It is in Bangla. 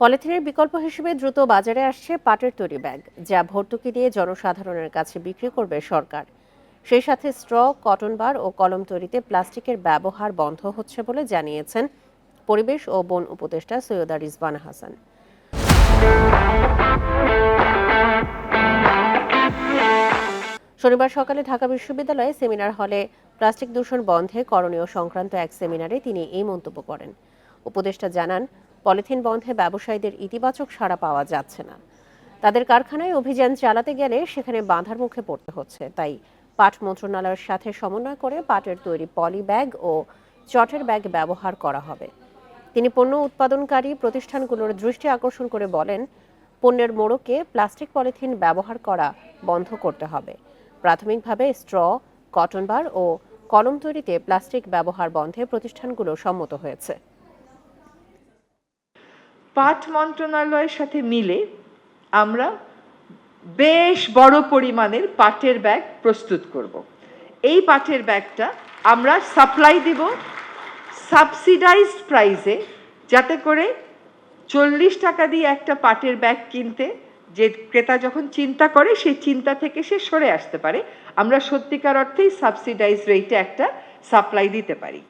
পলিথিনের বিকল্প হিসেবে দ্রুত বাজারে আসছে পাটের তৈরি ব্যাগ, যা ভর্তুকি দিয়ে জনসাধারণের কাছে বিক্রি করবে সরকার। সেই সাথে স্ট্র কটন বার ও কলম তৈরিতে প্লাস্টিকের ব্যবহার বন্ধ হচ্ছে বলে জানিয়েছেন পরিবেশ ও বন উপদেষ্টা সৈয়দা রিজবানা হাসান। শনিবার সকালে ঢাকা বিশ্ববিদ্যালয়ে সেমিনার হলে প্লাস্টিক দূষণ বন্ধে করণীয় সংক্রান্ত এক সেমিনারে তিনি এই মন্তব্য করেন। উপদেষ্টা জানান পলিথিন বন্ধে ব্যবসায়ীদের ইতিবাচক সাড়া পাওয়া যাচ্ছে না। তাদের কারখানায় অভিযান চালাতে গেলে সেখানে বাঁধার মুখে পড়তে হচ্ছে। তাই পাট মন্ত্রণালয়ের সাথে সমন্বয় করে পাটের তৈরি পলি ব্যাগ ও চটের ব্যাগ ব্যবহার করা হবে। তিনি পণ্য উৎপাদনকারী প্রতিষ্ঠানগুলোর দৃষ্টি আকর্ষণ করে বলেন, পণ্যের মোড়কে প্লাস্টিক পলিথিন ব্যবহার করা বন্ধ করতে হবে। প্রাথমিকভাবে স্ট্র, কটন বার ও কলম তৈরিতে প্লাস্টিক ব্যবহার বন্ধে প্রতিষ্ঠানগুলো সম্মত হয়েছে। পাট মন্ত্রণালয়ের সাথে মিলে আমরা বেশ বড় পরিমাণের পাটের ব্যাগ প্রস্তুত করব। এই পাটের ব্যাগটা আমরা সাপ্লাই দিব সাবসিডাইজড প্রাইসে যাতে করে চল্লিশ টাকা দিয়ে একটা পাটের ব্যাগ কিনতে যে ক্রেতা যখন চিন্তা করে, সেই চিন্তা থেকে সে সরে আসতে পারে আমরা সত্যিকার অর্থেই সাবসিডাইজ রেটে একটা সাপ্লাই দিতে পারি